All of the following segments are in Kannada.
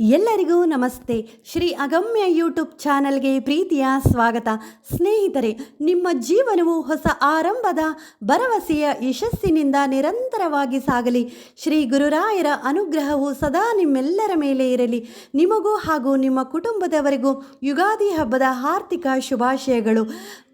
ಎಲ್ಲರಿಗೂ ನಮಸ್ತೆ. ಶ್ರೀ ಅಗಮ್ಯ ಯೂಟ್ಯೂಬ್ ಚಾನಲ್ಗೆ ಪ್ರೀತಿಯ ಸ್ವಾಗತ. ಸ್ನೇಹಿತರೆ, ನಿಮ್ಮ ಜೀವನವು ಹೊಸ ಆರಂಭದ ಭರವಸೆಯ ಯಶಸ್ಸಿನಿಂದ ನಿರಂತರವಾಗಿ ಸಾಗಲಿ. ಶ್ರೀ ಗುರುರಾಯರ ಅನುಗ್ರಹವು ಸದಾ ನಿಮ್ಮೆಲ್ಲರ ಮೇಲೆ ಇರಲಿ. ನಿಮಗೂ ಹಾಗೂ ನಿಮ್ಮ ಕುಟುಂಬದವರಿಗೂ ಯುಗಾದಿ ಹಬ್ಬದ ಆರ್ಥಿಕ ಶುಭಾಶಯಗಳು.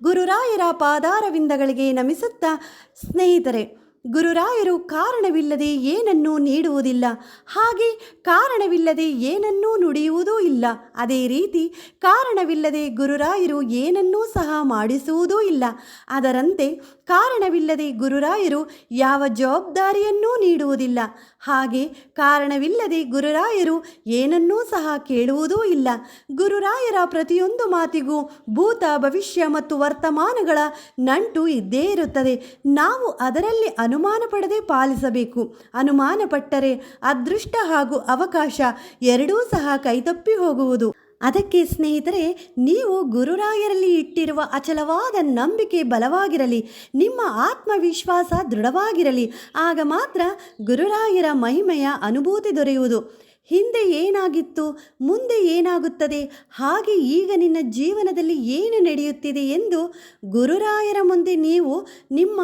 ಗುರುರಾಯರ ಪಾದಾರವಿಂದಗಳಿಗೆ ನಮಿಸುತ್ತಾ ಸ್ನೇಹಿತರೆ ಗುರುರಾಯರು ಕಾರಣವಿಲ್ಲದೆ ಏನನ್ನೂ ನೀಡುವುದಿಲ್ಲ. ಹಾಗೆ ಕಾರಣವಿಲ್ಲದೆ ಏನನ್ನೂ ನುಡಿಯುವುದೂ ಇಲ್ಲ. ಅದೇ ರೀತಿ ಕಾರಣವಿಲ್ಲದೆ ಗುರುರಾಯರು ಏನನ್ನೂ ಸಹ ಮಾಡಿಸುವುದೂ ಇಲ್ಲ. ಅದರಂತೆ ಕಾರಣವಿಲ್ಲದೆ ಗುರುರಾಯರು ಯಾವ ಜವಾಬ್ದಾರಿಯನ್ನೂ ನೀಡುವುದಿಲ್ಲ. ಹಾಗೆ ಕಾರಣವಿಲ್ಲದೆ ಗುರುರಾಯರು ಏನನ್ನೂ ಸಹ ಕೇಳುವುದೂ ಇಲ್ಲ. ಗುರುರಾಯರ ಪ್ರತಿಯೊಂದು ಮಾತಿಗೂ ಭೂತ, ಭವಿಷ್ಯ ಮತ್ತು ವರ್ತಮಾನಗಳ ನಂಟು ಇದ್ದೇ ಇರುತ್ತದೆ. ನಾವು ಅದರಲ್ಲಿ ಅನುಮಾನ ಪಡದೆ ಪಾಲಿಸಬೇಕು. ಅನುಮಾನ ಪಟ್ಟರೆ ಅದೃಷ್ಟ ಹಾಗೂ ಅವಕಾಶ ಎರಡೂ ಸಹ ಕೈತಪ್ಪಿ ಹೋಗುವುದು. ಅದಕ್ಕೆ ಸ್ನೇಹಿತರೆ, ನೀವು ಗುರುರಾಯರಲ್ಲಿ ಇಟ್ಟಿರುವ ಅಚಲವಾದ ನಂಬಿಕೆ ಬಲವಾಗಿರಲಿ, ನಿಮ್ಮ ಆತ್ಮವಿಶ್ವಾಸ ದೃಢವಾಗಿರಲಿ. ಆಗ ಮಾತ್ರ ಗುರುರಾಯರ ಮಹಿಮೆಯ ಅನುಭೂತಿ ದೊರೆಯುವುದು. ಹಿಂದೆ ಏನಾಗಿತ್ತು, ಮುಂದೆ ಏನಾಗುತ್ತದೆ, ಹಾಗೆ ಈಗ ನಿನ್ನ ಜೀವನದಲ್ಲಿ ಏನು ನಡೆಯುತ್ತಿದೆ ಎಂದು ಗುರುರಾಯರ ಮುಂದೆ ನೀವು ನಿಮ್ಮ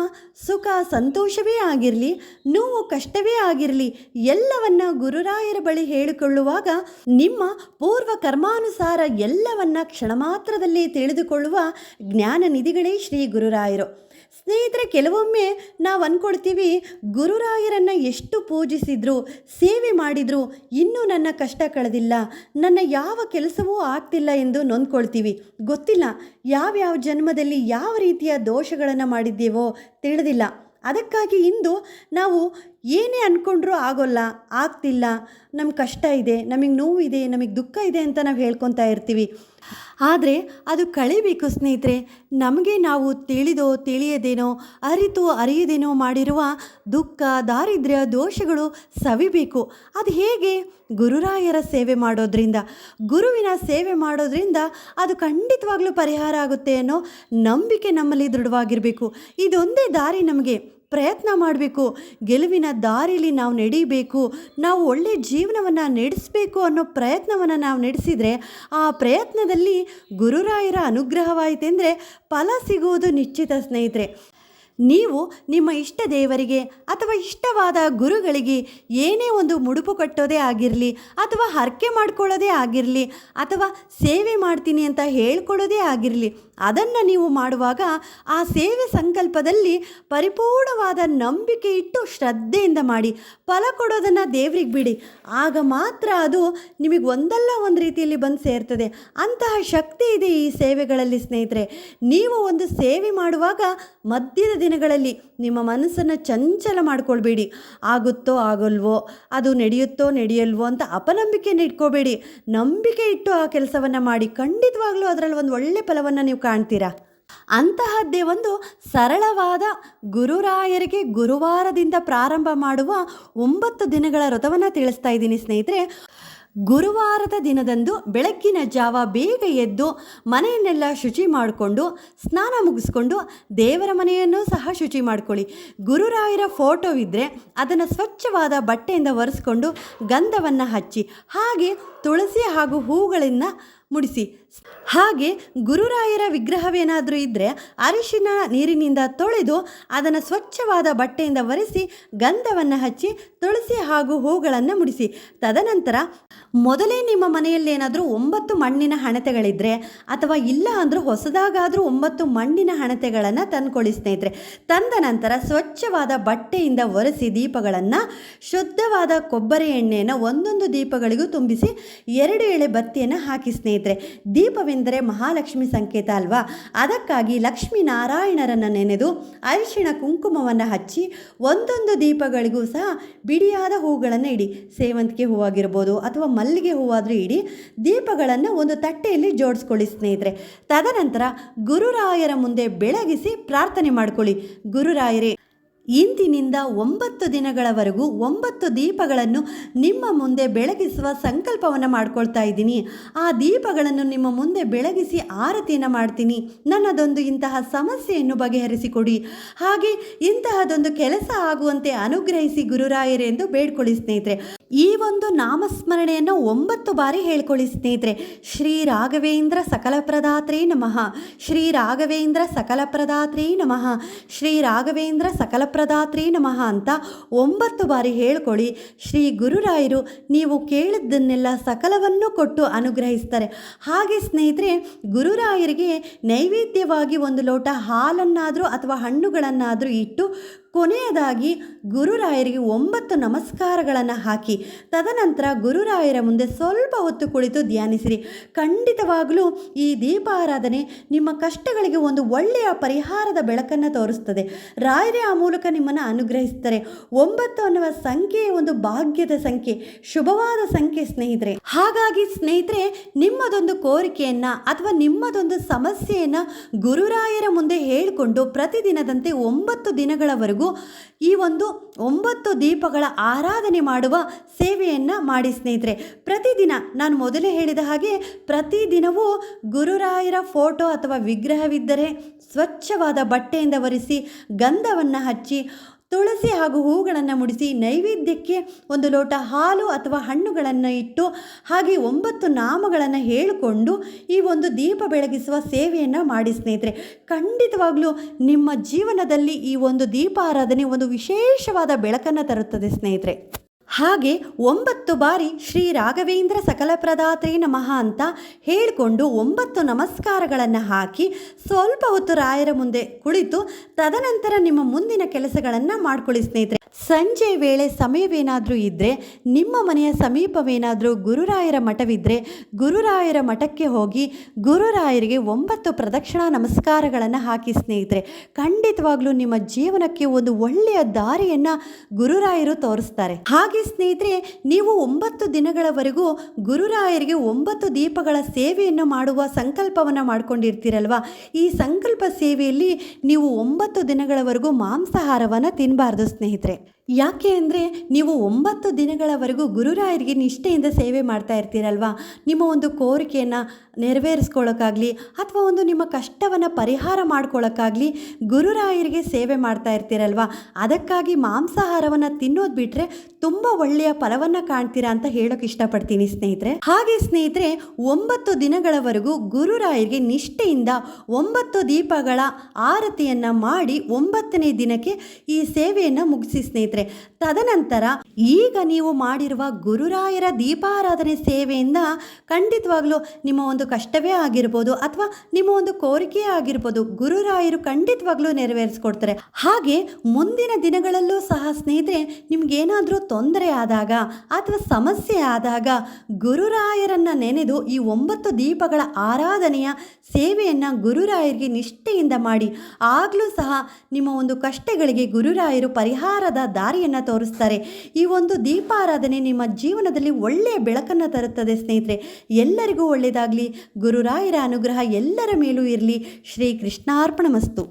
ಸುಖ ಸಂತೋಷವೇ ಆಗಿರಲಿ, ನೋವು ಕಷ್ಟವೇ ಆಗಿರಲಿ, ಎಲ್ಲವನ್ನ ಗುರುರಾಯರ ಬಳಿ ಹೇಳಿಕೊಳ್ಳುವಾಗ ನಿಮ್ಮ ಪೂರ್ವ ಕರ್ಮಾನುಸಾರ ಎಲ್ಲವನ್ನ ಕ್ಷಣ ಮಾತ್ರದಲ್ಲಿ ತಿಳಿದುಕೊಳ್ಳುವ ಜ್ಞಾನ ನಿಧಿಗಳೇ ಶ್ರೀ ಗುರುರಾಯರು. ಸ್ನೇಹಿತರೆ, ಕೆಲವೊಮ್ಮೆ ನಾವು ಅಂದ್ಕೊಳ್ತೀವಿ ಗುರುರಾಯರನ್ನು ಎಷ್ಟು ಪೂಜಿಸಿದ್ರು, ಸೇವೆ ಮಾಡಿದ್ರು, ಇನ್ನೂ ನನ್ನ ಕಷ್ಟ ಕಳೆದಿಲ್ಲ, ನನ್ನ ಯಾವ ಕೆಲಸವೂ ಆಗ್ತಿಲ್ಲ ಎಂದು ನೊಂದ್ಕೊಳ್ತೀವಿ. ಗೊತ್ತಿಲ್ಲ, ಯಾವ್ಯಾವ ಜನ್ಮದಲ್ಲಿ ಯಾವ ರೀತಿಯ ದೋಷಗಳನ್ನು ಮಾಡಿದ್ದೇವೋ ತಿಳಿದಿಲ್ಲ. ಅದಕ್ಕಾಗಿ ಇಂದು ನಾವು ಏನೇ ಅಂದ್ಕೊಂಡ್ರೂ ಆಗೋಲ್ಲ, ಆಗ್ತಿಲ್ಲ, ನಮ್ಗೆ ಕಷ್ಟ ಇದೆ, ನಮಗೆ ನೋವಿದೆ ನಮಗೆ ದುಃಖ ಇದೆ ಅಂತ ನಾವು ಹೇಳ್ಕೊತಾ ಇರ್ತೀವಿ. ಆದರೆ ಅದು ಕಳಿಬೇಕು ಸ್ನೇಹಿತರೆ, ನಮಗೆ ನಾವು ತಿಳಿದೋ, ತಿಳಿಯದೇನೋ, ಅರಿತು, ಅರಿಯದೇನೋ ಮಾಡಿರುವ ದುಃಖ, ದಾರಿದ್ರ್ಯ, ದೋಷಗಳು ಸವಿಬೇಕು. ಅದು ಹೇಗೆ? ಗುರುರಾಯರ ಸೇವೆ ಮಾಡೋದ್ರಿಂದ. ಗುರುವಿನ ಸೇವೆ ಮಾಡೋದ್ರಿಂದ ಅದು ಖಂಡಿತವಾಗ್ಲೂ ಪರಿಹಾರ ಆಗುತ್ತೆ ಅನ್ನೋ ನಂಬಿಕೆ ನಮ್ಮಲ್ಲಿ ದೃಢವಾಗಿರಬೇಕು. ಇದೊಂದೇ ದಾರಿ ನಮಗೆ. ಪ್ರಯತ್ನ ಮಾಡಬೇಕು. ಗೆಲುವಿನ ದಾರಿಲಿ ನಾವು ನಡೀಬೇಕು. ನಾವು ಒಳ್ಳೆ ಜೀವನವನ್ನು ನಡೆಸಬೇಕು ಅನ್ನೋ ಪ್ರಯತ್ನವನ್ನು ನಾವು ನಡೆಸಿದರೆ ಆ ಪ್ರಯತ್ನದಲ್ಲಿ ಗುರುರಾಯರ ಅನುಗ್ರಹವಾಯಿತೆಂದರೆ ಫಲ ಸಿಗುವುದು ನಿಶ್ಚಿತ ಸ್ನೇಹಿತರೆ. ನೀವು ನಿಮ್ಮ ಇಷ್ಟ ದೇವರಿಗೆ ಅಥವಾ ಇಷ್ಟವಾದ ಗುರುಗಳಿಗೆ ಏನೇ ಒಂದು ಮುಡುಪು ಕಟ್ಟೋದೇ ಆಗಿರಲಿ ಅಥವಾ ಹರಕೆ ಮಾಡ್ಕೊಳ್ಳೋದೇ ಆಗಿರಲಿ ಅಥವಾ ಸೇವೆ ಮಾಡ್ತೀನಿ ಅಂತ ಹೇಳ್ಕೊಳ್ಳೋದೇ ಆಗಿರಲಿ, ಅದನ್ನು ನೀವು ಮಾಡುವಾಗ ಆ ಸೇವೆ ಸಂಕಲ್ಪದಲ್ಲಿ ಪರಿಪೂರ್ಣವಾದ ನಂಬಿಕೆ ಇಟ್ಟು ಶ್ರದ್ಧೆಯಿಂದ ಮಾಡಿ, ಫಲ ಕೊಡೋದನ್ನು ದೇವ್ರಿಗೆ ಬಿಡಿ. ಆಗ ಮಾತ್ರ ಅದು ನಿಮಗೆ ಒಂದಲ್ಲ ಒಂದು ರೀತಿಯಲ್ಲಿ ಬಂದು ಸೇರ್ತದೆ. ಅಂತಹ ಶಕ್ತಿ ಇದೆ ಈ ಸೇವೆಗಳಲ್ಲಿ ಸ್ನೇಹಿತರೆ. ನೀವು ಒಂದು ಸೇವೆ ಮಾಡುವಾಗ ಮಧ್ಯದ ದಿನಗಳಲ್ಲಿ ನಿಮ್ಮ ಮನಸ್ಸನ್ನು ಚಂಚಲ ಮಾಡ್ಕೊಳ್ಬೇಡಿ. ಆಗುತ್ತೋ ಆಗೋಲ್ವೋ, ಅದು ನಡೆಯುತ್ತೋ ನಡೆಯಲ್ವೋ ಅಂತ ಅಪನಂಬಿಕೆಯನ್ನು ಇಟ್ಕೋಬೇಡಿ. ನಂಬಿಕೆ ಇಟ್ಟು ಆ ಕೆಲಸವನ್ನು ಮಾಡಿ ಖಂಡಿತವಾಗ್ಲೂ ಅದರಲ್ಲಿ ಒಂದು ಒಳ್ಳೆ ಫಲವನ್ನು ನೀವು ಕಾಣ್ತೀರಾ? ಅಂತಹದ್ದೇ ಒಂದು ಸರಳವಾದ ಗುರುರಾಯರಿಗೆ ಗುರುವಾರದಿಂದ ಪ್ರಾರಂಭ ಮಾಡುವ ಒಂಬತ್ತು ದಿನಗಳ ವ್ರತವನ್ನು ತಿಳಿಸ್ತಾ ಇದ್ದೀನಿ ಸ್ನೇಹಿತರೆ. ಗುರುವಾರದ ದಿನದಂದು ಬೆಳಗ್ಗಿನ ಜಾವ ಬೇಗ ಎದ್ದು ಮನೆಯನ್ನೆಲ್ಲ ಶುಚಿ ಮಾಡಿಕೊಂಡು ಸ್ನಾನ ಮುಗಿಸ್ಕೊಂಡು ದೇವರ ಮನೆಯನ್ನು ಸಹ ಶುಚಿ ಮಾಡ್ಕೊಳ್ಳಿ. ಗುರುರಾಯರ ಫೋಟೋ ಇದ್ದರೆ ಅದನ್ನು ಸ್ವಚ್ಛವಾದ ಬಟ್ಟೆಯಿಂದ ಒರೆಸ್ಕೊಂಡು ಗಂಧವನ್ನು ಹಚ್ಚಿ ಹಾಗೆ ತುಳಸಿ ಹಾಗೂ ಹೂಗಳನ್ನು ಮುಡಿಸಿ. ಹಾಗೆ ಗುರುರಾಯರ ವಿಗ್ರಹವೇನಾದರೂ ಇದ್ದರೆ ಅರಿಶಿನ ನೀರಿನಿಂದ ತೊಳೆದು ಅದನ್ನು ಸ್ವಚ್ಛವಾದ ಬಟ್ಟೆಯಿಂದ ಒರೆಸಿ ಗಂಧವನ್ನು ಹಚ್ಚಿ ತುಳಸಿ ಹಾಗೂ ಹೂಗಳನ್ನು ಮುಡಿಸಿ. ತದನಂತರ ಮೊದಲೇ ನಿಮ್ಮ ಮನೆಯಲ್ಲಿ ಏನಾದರೂ ಒಂಬತ್ತು ಮಣ್ಣಿನ ಹಣತೆಗಳಿದ್ದರೆ ಅಥವಾ ಇಲ್ಲ ಅಂದರೂ ಹೊಸದಾಗಾದರೂ ಒಂಬತ್ತು ಮಣ್ಣಿನ ಹಣತೆಗಳನ್ನು ತಂದ್ಕೊಳ್ಳಿ ಸ್ನೇಹಿತರೆ. ತಂದ ನಂತರ ಸ್ವಚ್ಛವಾದ ಬಟ್ಟೆಯಿಂದ ಒರೆಸಿ ದೀಪಗಳನ್ನು ಶುದ್ಧವಾದ ಕೊಬ್ಬರಿ ಎಣ್ಣೆಯನ್ನು ಒಂದೊಂದು ದೀಪಗಳಿಗೂ ತುಂಬಿಸಿ ಎರಡು ಎಳೆ ಬತ್ತಿಯನ್ನು ಹಾಕಿ ದೀಪವೆಂದರೆ ಮಹಾಲಕ್ಷ್ಮಿ ಸಂಕೇತ ಅಲ್ವಾ? ಅದಕ್ಕಾಗಿ ಲಕ್ಷ್ಮೀ ನಾರಾಯಣರನ್ನು ನೆನೆದು ಅರಿಶಿಣ ಕುಂಕುಮವನ್ನು ಹಚ್ಚಿ ಒಂದೊಂದು ದೀಪಗಳಿಗೂ ಸಹ ಬಿಡಿಯಾದ ಹೂಗಳನ್ನು ಇಡಿ. ಸೇವಂತಿಗೆ ಹೂವಾಗಿರ್ಬೋದು ಅಥವಾ ಮಲ್ಲಿಗೆ ಹೂವಾದರೂ ಇಡಿ, ದೀಪಗಳನ್ನು ಒಂದು ತಟ್ಟೆಯಲ್ಲಿ ಜೋಡಿಸ್ಕೊಳ್ಳಿ ಸ್ನೇಹಿತರೆ. ತದನಂತರ ಗುರುರಾಯರ ಮುಂದೆ ಬೆಳಗಿಸಿ ಪ್ರಾರ್ಥನೆ ಮಾಡ್ಕೊಳ್ಳಿ. ಗುರುರಾಯರೇ ಇಂದಿನಿಂದ ಒಂಬತ್ತು ದಿನಗಳವರೆಗೂ ಒಂಬತ್ತು ದೀಪಗಳನ್ನು ನಿಮ್ಮ ಮುಂದೆ ಬೆಳಗಿಸುವ ಸಂಕಲ್ಪವನ್ನು ಮಾಡ್ಕೊಳ್ತಾ ಇದ್ದೀನಿ. ಆ ದೀಪಗಳನ್ನು ನಿಮ್ಮ ಮುಂದೆ ಬೆಳಗಿಸಿ ಆರತಿಯನ್ನು ಮಾಡ್ತೀನಿ. ನನ್ನದೊಂದು ಇಂತಹ ಸಮಸ್ಯೆಯನ್ನು ಬಗೆಹರಿಸಿಕೊಡಿ. ಹಾಗೆ ಇಂತಹದೊಂದು ಕೆಲಸ ಆಗುವಂತೆ ಅನುಗ್ರಹಿಸಿ ಗುರುರಾಯರೇ ಎಂದು ಬೇಡ್ಕೊಳ್ಳಿ ಸ್ನೇಹಿತರೆ. ಈ ಒಂದು ನಾಮಸ್ಮರಣೆಯನ್ನು ಒಂಬತ್ತು ಬಾರಿ ಹೇಳ್ಕೊಳ್ಳಿ ಸ್ನೇಹಿತರೆ. ಶ್ರೀ ರಾಘವೇಂದ್ರ ಸಕಲ ಪ್ರದಾತ್ರೇ ನಮಃ. ಶ್ರೀ ರಾಘವೇಂದ್ರ ಸಕಲ ಪ್ರದಾತ್ರೇ ನಮಃ. ಶ್ರೀ ರಾಘವೇಂದ್ರ ಸಕಲ ಪ್ರದಾತ್ರೇ ನಮಃ ಅಂತ ಒಂಬತ್ತು ಬಾರಿ ಹೇಳ್ಕೊಳ್ಳಿ. ಶ್ರೀ ಗುರುರಾಯರು ನೀವು ಕೇಳಿದ್ದನ್ನೆಲ್ಲ ಸಕಲವನ್ನು ಕೊಟ್ಟು ಅನುಗ್ರಹಿಸ್ತಾರೆ. ಹಾಗೆ ಸ್ನೇಹಿತರೆ, ಗುರುರಾಯರಿಗೆ ನೈವೇದ್ಯವಾಗಿ ಒಂದು ಲೋಟ ಹಾಲನ್ನಾದರೂ ಅಥವಾ ಹಣ್ಣುಗಳನ್ನಾದರೂ ಇಟ್ಟು ಕೊನೆಯದಾಗಿ ಗುರುರಾಯರಿಗೆ ಒಂಬತ್ತು ನಮಸ್ಕಾರಗಳನ್ನು ಹಾಕಿ, ತದನಂತರ ಗುರುರಾಯರ ಮುಂದೆ ಸ್ವಲ್ಪ ಹೊತ್ತು ಕುಳಿತು ಧ್ಯಾನಿಸಿರಿ. ಖಂಡಿತವಾಗಲೂ ಈ ದೀಪಾರಾಧನೆ ನಿಮ್ಮ ಕಷ್ಟಗಳಿಗೆ ಒಂದು ಒಳ್ಳೆಯ ಪರಿಹಾರದ ಬೆಳಕನ್ನು ತೋರಿಸ್ತದೆ ರಾಯರೇ ಆ ಮೂಲಕ ನಿಮ್ಮನ್ನು ಅನುಗ್ರಹಿಸ್ತಾರೆ ಒಂಬತ್ತು ಅನ್ನುವ ಸಂಖ್ಯೆ ಒಂದು ಭಾಗ್ಯದ ಸಂಖ್ಯೆ, ಶುಭವಾದ ಸಂಖ್ಯೆ ಸ್ನೇಹಿತರೆ. ಹಾಗಾಗಿ ಸ್ನೇಹಿತರೆ, ನಿಮ್ಮದೊಂದು ಕೋರಿಕೆಯನ್ನು ಅಥವಾ ನಿಮ್ಮದೊಂದು ಸಮಸ್ಯೆಯನ್ನು ಗುರುರಾಯರ ಮುಂದೆ ಹೇಳಿಕೊಂಡು ಪ್ರತಿದಿನದಂತೆ ಒಂಬತ್ತು ದಿನಗಳವರೆಗೂ ಈ ಒಂದು ಒಂಬತ್ತು ದೀಪಗಳ ಆರಾಧನೆ ಮಾಡುವ ಸೇವೆಯನ್ನು ಮಾಡಿ ಸ್ನೇಹಿತರೆ. ಪ್ರತಿದಿನ ನಾನು ಮೊದಲೇ ಹೇಳಿದ ಹಾಗೆ ಪ್ರತಿದಿನವೂ ಗುರುರಾಯರ ಫೋಟೋ ಅಥವಾ ವಿಗ್ರಹವಿದ್ದರೆ ಸ್ವಚ್ಛವಾದ ಬಟ್ಟೆಯಿಂದ ಒರೆಸಿ ಗಂಧವನ್ನು ಹಚ್ಚಿ ತುಳಸಿ ಹಾಗೂ ಹೂಗಳನ್ನು ಮುಡಿಸಿ ನೈವೇದ್ಯಕ್ಕೆ ಒಂದು ಲೋಟ ಹಾಲು ಅಥವಾ ಹಣ್ಣುಗಳನ್ನು ಇಟ್ಟು ಹಾಗೆ ಒಂಬತ್ತು ನಾಮಗಳನ್ನು ಹೇಳಿಕೊಂಡು ಈ ಒಂದು ದೀಪ ಬೆಳಗಿಸುವ ಸೇವೆಯನ್ನು ಮಾಡಿ ಸ್ನೇಹಿತರೆ. ಖಂಡಿತವಾಗಲೂ ನಿಮ್ಮ ಜೀವನದಲ್ಲಿ ಈ ಒಂದು ದೀಪಾರಾಧನೆ ಒಂದು ವಿಶೇಷವಾದ ಬೆಳಕನ್ನು ತರುತ್ತದೆ ಸ್ನೇಹಿತರೆ. ಹಾಗೆ ಒಂಬತ್ತು ಬಾರಿ ಶ್ರೀ ರಾಘವೇಂದ್ರ ಸಕಲ ಪ್ರದಾತ್ರೇ ನಮಃ ಅಂತ ಹೇಳಿಕೊಂಡು ಒಂಬತ್ತು ನಮಸ್ಕಾರಗಳನ್ನು ಹಾಕಿ ಸ್ವಲ್ಪ ಹೊತ್ತು ರಾಯರ ಮುಂದೆ ಕುಳಿತು ತದನಂತರ ನಿಮ್ಮ ಮುಂದಿನ ಕೆಲಸಗಳನ್ನು ಮಾಡ್ಕೊಳ್ಳಿ ಸ್ನೇಹಿತರೆ. ಸಂಜೆ ವೇಳೆ ಸಮಯವೇನಾದರೂ ಇದ್ದರೆ ನಿಮ್ಮ ಮನೆಯ ಸಮೀಪವೇನಾದರೂ ಗುರುರಾಯರ ಮಠವಿದ್ದರೆ ಗುರುರಾಯರ ಮಠಕ್ಕೆ ಹೋಗಿ ಗುರುರಾಯರಿಗೆ ಒಂಬತ್ತು ಪ್ರದಕ್ಷಿಣಾ ನಮಸ್ಕಾರಗಳನ್ನು ಹಾಕಿ ಸ್ನೇಹಿತರೆ. ಖಂಡಿತವಾಗ್ಲೂ ನಿಮ್ಮ ಜೀವನಕ್ಕೆ ಒಂದು ಒಳ್ಳೆಯ ದಾರಿಯನ್ನು ಗುರುರಾಯರು ತೋರಿಸ್ತಾರೆ. ಹಾಗೆ ಸ್ನೇಹಿತರೆ, ನೀವು ಒಂಬತ್ತು ದಿನಗಳವರೆಗೂ ಗುರುರಾಯರಿಗೆ ಒಂಬತ್ತು ದೀಪಗಳ ಸೇವೆಯನ್ನು ಮಾಡುವ ಸಂಕಲ್ಪವನ್ನು ಮಾಡ್ಕೊಂಡಿರ್ತೀರಲ್ವಾ? ಈ ಸಂಕಲ್ಪ ಸೇವೆಯಲ್ಲಿ ನೀವು ಒಂಬತ್ತು ದಿನಗಳವರೆಗೂ ಮಾಂಸಾಹಾರವನ್ನು ತಿನ್ನಬಾರ್ದು ಸ್ನೇಹಿತರೆ. ಯಾಕೆ ಅಂದರೆ ನೀವು ಒಂಬತ್ತು ದಿನಗಳವರೆಗೂ ಗುರುರಾಯರಿಗೆ ನಿಷ್ಠೆಯಿಂದ ಸೇವೆ ಮಾಡ್ತಾ ಇರ್ತೀರಲ್ವಾ? ನಿಮ್ಮ ಒಂದು ಕೋರಿಕೆಯನ್ನು ನೆರವೇರಿಸ್ಕೊಳ್ಳೋಕ್ಕಾಗಲಿ ಅಥವಾ ಒಂದು ನಿಮ್ಮ ಕಷ್ಟವನ್ನು ಪರಿಹಾರ ಮಾಡ್ಕೊಳ್ಳೋಕ್ಕಾಗಲಿ ಗುರುರಾಯರಿಗೆ ಸೇವೆ ಮಾಡ್ತಾ ಇರ್ತೀರಲ್ವಾ? ಅದಕ್ಕಾಗಿ ಮಾಂಸಾಹಾರವನ್ನು ತಿನ್ನೋದು ಬಿಟ್ಟರೆ ತುಂಬ ಒಳ್ಳೆಯ ಫಲವನ್ನು ಕಾಣ್ತೀರಾ ಅಂತ ಹೇಳೋಕೆ ಇಷ್ಟಪಡ್ತೀನಿ ಸ್ನೇಹಿತರೆ. ಹಾಗೆ ಸ್ನೇಹಿತರೆ, ಒಂಬತ್ತು ದಿನಗಳವರೆಗೂ ಗುರುರಾಯರಿಗೆ ನಿಷ್ಠೆಯಿಂದ ಒಂಬತ್ತು ದೀಪಗಳ ಆರತಿಯನ್ನು ಮಾಡಿ ಒಂಬತ್ತನೇ ದಿನಕ್ಕೆ ಈ ಸೇವೆಯನ್ನು ಮುಗಿಸಿ ಸ್ನೇಹಿತರೆ. ತದನಂತರ ಈಗ ನೀವು ಮಾಡಿರುವ ಗುರುರಾಯರ ದೀಪಾರಾಧನೆ ಸೇವೆಯಿಂದ ಖಂಡಿತವಾಗ್ಲೂ ನಿಮ್ಮ ಒಂದು ಕಷ್ಟವೇ ಆಗಿರ್ಬೋದು ಅಥವಾ ನಿಮ್ಮ ಒಂದು ಕೋರಿಕೆ ಆಗಿರ್ಬೋದು ಗುರುರಾಯರು ಖಂಡಿತವಾಗ್ಲೂ ನೆರವೇರಿಸ್ಕೊಡ್ತಾರೆ. ಹಾಗೆ ಮುಂದಿನ ದಿನಗಳಲ್ಲೂ ಸಹ ಸ್ನೇಹಿತರೆ, ನಿಮ್ಗೇನಾದರೂ ತೊಂದರೆ ಆದಾಗ ಅಥವಾ ಸಮಸ್ಯೆ ಆದಾಗ ಗುರುರಾಯರನ್ನು ನೆನೆದು ಈ ಒಂಬತ್ತು ದೀಪಗಳ ಆರಾಧನೆಯ ಸೇವೆಯನ್ನು ಗುರುರಾಯರಿಗೆ ನಿಷ್ಠೆಯಿಂದ ಮಾಡಿ, ಆಗಲೂ ಸಹ ನಿಮ್ಮ ಒಂದು ಕಷ್ಟಗಳಿಗೆ ಗುರುರಾಯರು ಪರಿಹಾರದ ದಾರಿಯನ್ನು ತೋರಿಸ್ತಾರೆ. ಈ ಒಂದು ದೀಪಾರಾಧನೆ ನಿಮ್ಮ ಜೀವನದಲ್ಲಿ ಒಳ್ಳೆಯ ಬೆಳಕನ್ನು ತರುತ್ತದೆ ಸ್ನೇಹಿತರೆ. ಎಲ್ಲರಿಗೂ ಒಳ್ಳೆಯದಾಗಲಿ ಗುರುರಾಯರ ಅನುಗ್ರಹ ಎಲ್ಲರ ಮೇಲೂ ಇರಲಿ. ಶ್ರೀ ಕೃಷ್ಣಾರ್ಪಣ ಮಸ್ತು